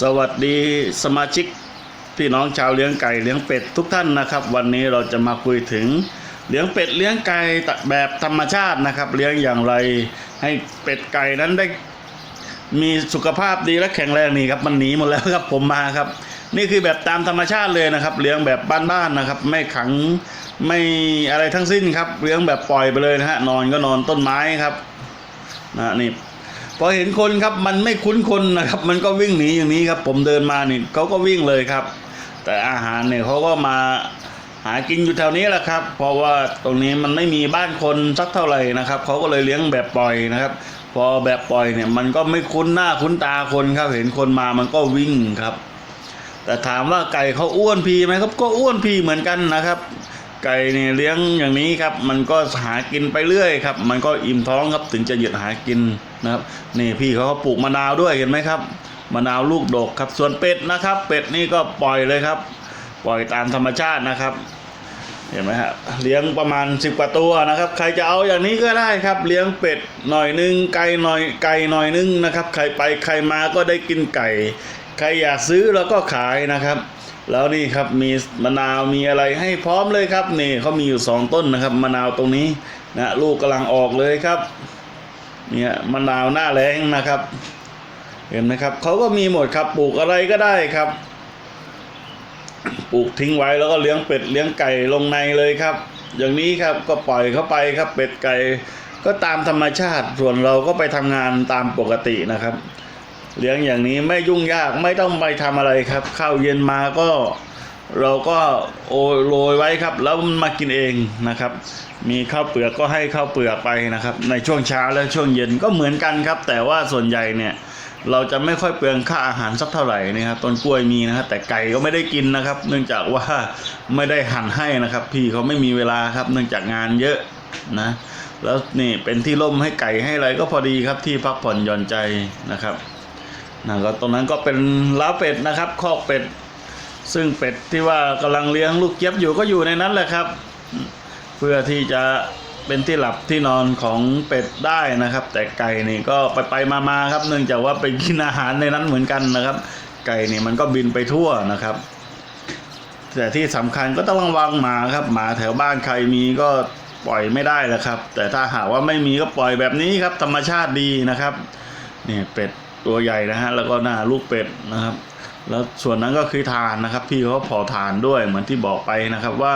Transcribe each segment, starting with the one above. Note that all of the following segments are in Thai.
สวัสดีสมาชิกพี่น้องชาวเลี้ยงไก่เลี้ยงเป็ดทุกท่านนะครับ วันนี้เราจะมาคุยถึงเลี้ยงเป็ดเลี้ยงไก่แบบธรรมชาตินะครับ เลี้ยงอย่างไรให้เป็ดไก่นั้นได้มีสุขภาพดีและแข็งแรงนี่ครับมันหนีหมดแล้วครับผมมาครับ นี่คือแบบตามธรรมชาติเลยนะครับ เลี้ยงแบบบ้านๆนะครับ ไม่ขังไม่อะไรทั้งสิ้นครับ เลี้ยงแบบปล่อยไปเลยนะฮะนอนก็นอนต้นไม้ครับนะนี่ พอเห็นคนครับมันไม่คุ้นคนนะครับ มันก็วิ่งหนีอย่างนี้ครับ ผมเดินมานี่เขาก็วิ่งเลยครับ แต่อาหารเนี่ยเขาก็มาหากินอยู่แถวนี้แหละครับ เพราะว่าตรงนี้มันไม่มีบ้านคนสักเท่าไหร่นะครับเขาก็เลยเลี้ยงแบบปล่อยนะครับ พอแบบปล่อยเนี่ย มันก็ไม่คุ้นหน้าคุ้นตาคนครับ เห็นคนมามันก็วิ่งครับ แต่ถามว่าไก่เขาอ้วนพีไหมครับ ก็อ้วนพีเหมือนกันนะครับ ไก่เนี่ยเลี้ยงอย่างนี้ครับ มันก็หากินไปเรื่อยครับ มันก็อิ่มท้องครับถึงจะหยุดหากินนะครับนี่พี่เขาปลูกมะนาวด้วยเห็นไหมครับมะนาวลูกดกครับ ส่วนเป็ดนะครับ เป็ดนี่ก็ปล่อยเลยครับ ปล่อยตามธรรมชาตินะครับ เห็นไหมฮะเลี้ยงประมาณสิบกว่าตัวนะครับ ใครจะเอาอย่างนี้ก็ได้ครับ เลี้ยงเป็ดหน่อยนึงไก่หน่อยไก่หน่อยนึงนะครับ ใครไปใครมาก็ได้กินไก่ ใครอยากซื้อแล้วก็ขายนะครับ แล้วนี่ครับมีมะนาวมีอะไรให้พร้อมเลยครับนี่เขามีอยู่สองต้นนะครับมะนาวตรงนี้นะลูกกำลังออกเลยครับเนี่ยมะนาวหน้าแรงนะครับ เห็นไหมครับเขาก็มีหมดครับปลูกอะไรก็ได้ครับ ปลูกทิ้งไว้แล้วก็เลี้ยงเป็ดเลี้ยงไก่ลงในเลยครับ อย่างนี้ครับก็ปล่อยเข้าไปครับเป็ดไก่ก็ตามธรรมชาติส่วนเราก็ไปทำงานตามปกตินะครับ เลี้ยงอย่างนี้ไม่ยุ่งยากไม่ต้องไปทำอะไรครับ ข้าวเย็นมาก็เราก็โอโรยไว้ครับ แล้วมันมากินเองนะครับ มีข้าวเปลือกก็ให้ข้าวเปลือกไปนะครับ ในช่วงเช้าและช่วงเย็นก็เหมือนกันครับ แต่ว่าส่วนใหญ่เนี่ยเราจะไม่ค่อยเปลืองค่าอาหารสักเท่าไหร่นะครับต้นกล้วยมีนะครับแต่ไก่ก็ไม่ได้กินนะครับ เนื่องจากว่าไม่ได้หั่นให้นะครับ พี่เขาไม่มีเวลาครับ เนื่องจากงานเยอะนะ แล้วนี่เป็นที่ร่มให้ไก่ให้อะไรก็พอดีครับที่พักผ่อนหย่อนใจนะครับ นะก็ตรงนั้นก็เป็นล้าวเป็ดนะครับ คอกเป็ด ซึ่งเป็ดที่ว่ากำลังเลี้ยงลูกเจี๊ยบอยู่ก็อยู่ในนั้นแหละครับ เพื่อที่จะเป็นที่หลับที่นอนของเป็ดได้นะครับ แต่ไก่นี่ก็ไปไปมามาๆครับ เนื่องจากว่าไปกินอาหารในนั้นเหมือนกันนะครับ ไก่นี่มันก็บินไปทั่วนะครับ แต่ที่สำคัญก็ต้องระวังหมาครับ หมาแถวบ้านใครมีก็ปล่อยไม่ได้แล้วครับ แต่ถ้าหากว่าไม่มีก็ปล่อยแบบนี้ครับ ธรรมชาติดีนะครับ นี่เป็ด ตัวใหญ่นะฮะแล้วก็หน้าลูกเป็ดนะครับ แล้วส่วนนั้นก็คือทานนะครับ พี่เขาเผาทานด้วยเหมือนที่บอกไปนะครับว่า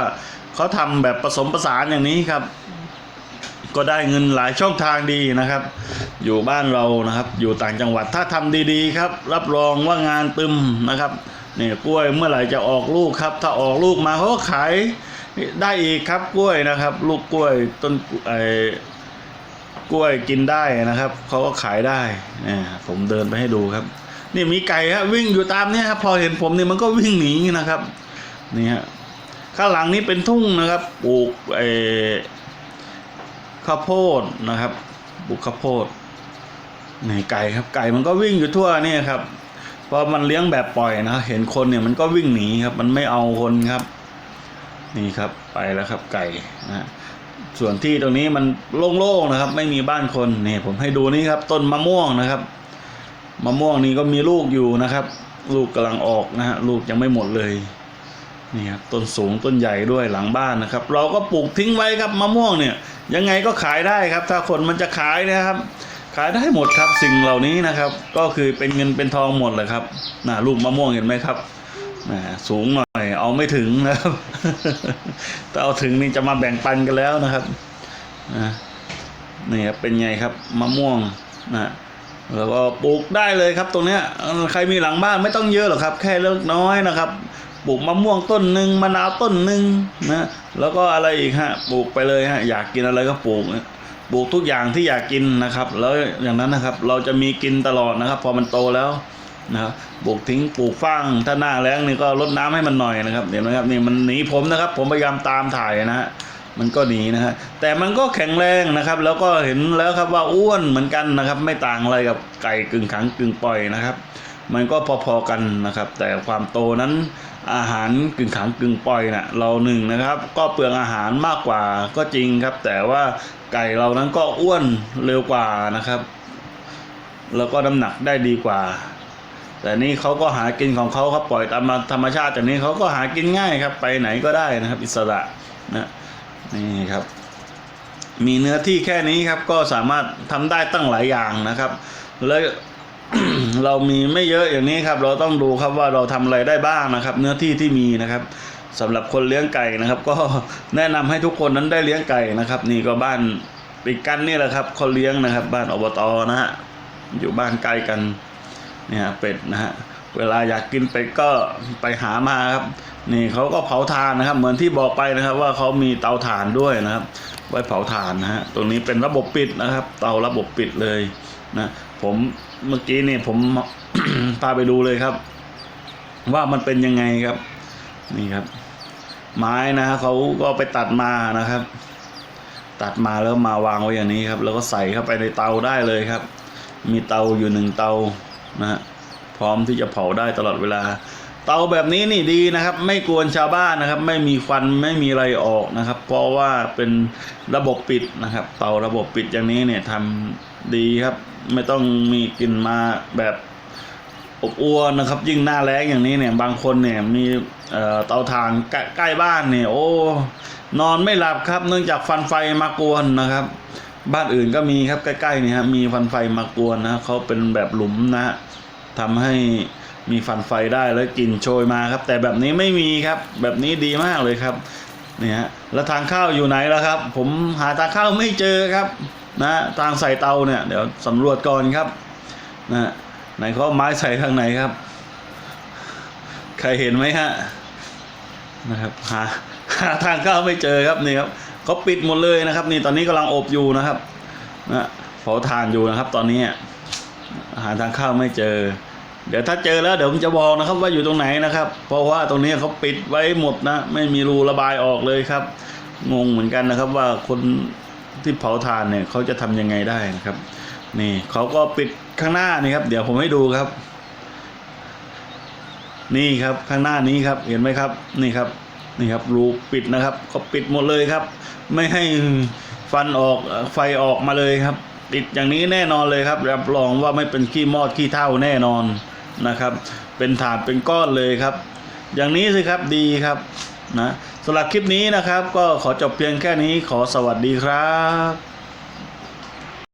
เขาทำแบบผสมผสานอย่างนี้ครับ ก็ได้เงินหลายช่องทางดีนะครับ อยู่บ้านเรานะครับ อยู่ต่างจังหวัดถ้าทำดีๆ ครับ รับรองว่างานตึมนะครับเนี่ยกล้วยเมื่อไหร่จะออกลูกครับ ถ้าออกลูกมาเขาก็ขายได้อีกครับกล้วยนะครับ ลูกกล้วยต้นไอ กล้วยกินได้นะครับเขาก็ขายได้นี่ผมเดินไปให้ดูครับ นี่มีไก่ฮะวิ่งอยู่ตามเนี่ยครับพอเห็นผมเนี่ยมันก็วิ่งหนีนะครับนี่ฮะข้างหลังนี้เป็นทุ่งนะครับปลูกไอ้ข้าวโพดนะครับปลูกข้าวโพดนี่ไก่ครับ ไก่มันก็วิ่งอยู่ทั่วเนี่ยครับพอมันเลี้ยงแบบปล่อยนะเห็นคนเนี่ยมันก็วิ่งหนีครับ มันไม่เอาคนครับ นี่ครับไปแล้วครับไก่นะ ส่วนที่ตรงนี้มันโล่งๆนะครับ ไม่มีบ้านคนนี่ผมให้ดูนี่ครับ ต้นมะม่วงนะครับมะม่วงนี่ก็มีลูกอยู่นะครับ ลูกกำลังออกนะฮะลูกยังไม่หมดเลยนี่ครับต้นสูงต้นใหญ่ด้วยหลังบ้านนะครับ เราก็ปลูกทิ้งไว้ครับมะม่วงเนี่ย ยังไงก็ขายได้ครับ ถ้าคนมันจะขายนะครับ ขายได้หมดครับสิ่งเหล่านี้นะครับ ก็คือเป็นเงินเป็นทองหมดเลยครับน่ะลูกมะม่วงเห็นไหมครับ สูงหน่อย เอาไม่ถึงนะครับถ้าเอาถึงนี่จะมาแบ่งปันกันแล้วนะครับนะนี่ครับเป็นไงครับมะม่วงนะแล้วก็ปลูกได้เลยครับ ตรงเนี้ยใครมีหลังบ้านไม่ต้องเยอะหรอกครับ แค่เล็กน้อยนะครับปลูกมะม่วงต้นหนึ่งมะนาวต้นหนึ่งนะแล้วก็อะไรอีกฮะปลูกไปเลยฮะอยากกินอะไรก็ปลูกปลูกทุกอย่างที่อยากกินนะครับ แล้วอย่างนั้นนะครับ เราจะมีกินตลอดนะครับ พอมันโตแล้ว นะครับปลูกทิ้งปลูกฟางถ้าหน้าแล้งนี่ก็รดน้ำให้มันหน่อยนะครับเห็นไหมครับนี่มันหนีผมนะครับ ผมพยายามตามถ่ายนะฮะมันก็หนีนะฮะแต่มันก็แข็งแรงนะครับ แล้วก็เห็นแล้วครับว่าอ้วนเหมือนกันนะครับ ไม่ต่างอะไรกับไก่กึ่งขังกึ่งปล่อยนะครับ มันก็พอๆกันนะครับ แต่ความโตนั้นอาหารกึ่งขังกึ่งปล่อยนะ่ะเราหนึ่งนะครับ ก็เปลืองอาหารมากกว่าก็จริงครับ แต่ว่าไก่เรานั้นก็อ้วนเร็วกว่านะครับ แล้วก็น้ำหนักได้ดีกว่า แต่นี่เขาก็หากินของเขาครับปล่อยตามธรรมชาติจากนี้เขาก็หากินง่ายครับ ไปไหนก็ได้นะครับ อิสระนะนี่ครับ มีเนื้อที่แค่นี้ครับก็สามารถทำได้ตั้งหลายอย่างนะครับ แล้วเรามีไม่เยอะอย่างนี้ครับ เราต้องดูครับว่าเราทำอะไรได้บ้างนะครับ เนื้อที่ที่มีนะครับสำหรับคนเลี้ยงไก่นะครับ ก็แนะนำให้ทุกคนนั้นได้เลี้ยงไก่นะครับ นี่ก็บ้านติดกันนี่แหละครับเขาเลี้ยงนะครับ บ้านอบตนะฮะอยู่บ้านใกล้กัน เนี่ยเป็ดนะฮะเวลาอยากกินเป็ดก็ไปหามาครับ นี่เขาก็เผาถ่านนะครับ เหมือนที่บอกไปนะครับ ว่าเขามีเตาถ่านด้วยนะครับ ไว้เผาถ่านนะฮะตรงนี้เป็นระบบปิดนะครับ เตาระบบปิดเลยนะผมเมื่อกี้นี่ผมพาไปดูเลยครับ ว่ามันเป็นยังไงครับ นี่ครับ ไม้นะฮะเขาก็ไปตัดมานะครับ ตัดมาแล้วมาวางไว้อย่างนี้ครับ แล้วก็ใส่เข้าไปในเตาได้เลยครับ มีเตาอยู่หนึ่งเตา นะฮะพร้อมที่จะเผาได้ตลอดเวลา เตาแบบนี้นี่ดีนะครับ ไม่กวนชาวบ้านนะครับ ไม่มีควันไม่มีอะไรออกนะครับ เพราะว่าเป็นระบบปิดนะครับ เตาระบบปิดอย่างนี้เนี่ยทำดีครับ ไม่ต้องมีกลิ่นมาแบบอบอวนนะครับ ยิ่งหน้าแล้งอย่างนี้เนี่ย บางคนเนี่ยมีเตาถ่านใกล้ใกล้บ้านเนี่ย โอ้ นอนไม่หลับครับ เนื่องจากฟันไฟมากวนนะครับ บ้านอื่นก็มีครับใกล้ๆนี่ครับมีฟันไฟมากวนนะเขาเป็นแบบหลุมนะฮะทำให้มีฟันไฟได้แล้วกลิ่นโชยมาครับ แต่แบบนี้ไม่มีครับ แบบนี้ดีมากเลยครับนี่ฮะแล้วทางเข้าอยู่ไหนแล้วครับ ผมหาทางเข้าไม่เจอครับนะทางใส่เตาเนี่ยเดี๋ยวสำรวจก่อนครับนะไหนเขาเอาไม้ใส่ทางไหนครับ ใครเห็นไหมฮะนะครับหาหาทางเข้าไม่เจอครับนี่ครับ เขาปิดหมดเลยนะครับ นี่ตอนนี้กำลังอบอยู่นะครับนะเผาถ่านอยู่นะครับ ตอนนี้หาทางเข้าไม่เจอ เดี๋ยวถ้าเจอแล้วเดี๋ยวผมจะบอกนะครับ ว่าอยู่ตรงไหนนะครับ เพราะว่าตรงนี้เขาปิดไว้หมดนะ ไม่มีรูระบายออกเลยครับ งงเหมือนกันนะครับ ว่าคนที่เผาถ่านเนี่ยเขาจะทำยังไงได้นะครับ นี่เขาก็ปิดข้างหน้านี่ครับ เดี๋ยวผมให้ดูครับ นี่ครับข้างหน้านี้ครับ เห็นไหมครับ นี่ครับ นี่ครับรูปิดนะครับ ก็ปิดหมดเลยครับ ไม่ให้ฟันออกไฟออกมาเลยครับติดอย่างนี้แน่นอนเลยครับรับรองว่าไม่เป็นขี้มอดขี้เท่าแน่นอนนะครับ เป็นถาดเป็นก้อนเลยครับ อย่างนี้สิครับดีครับนะสำหรับคลิปนี้นะครับ ก็ขอจบเพียงแค่นี้ขอสวัสดีครับ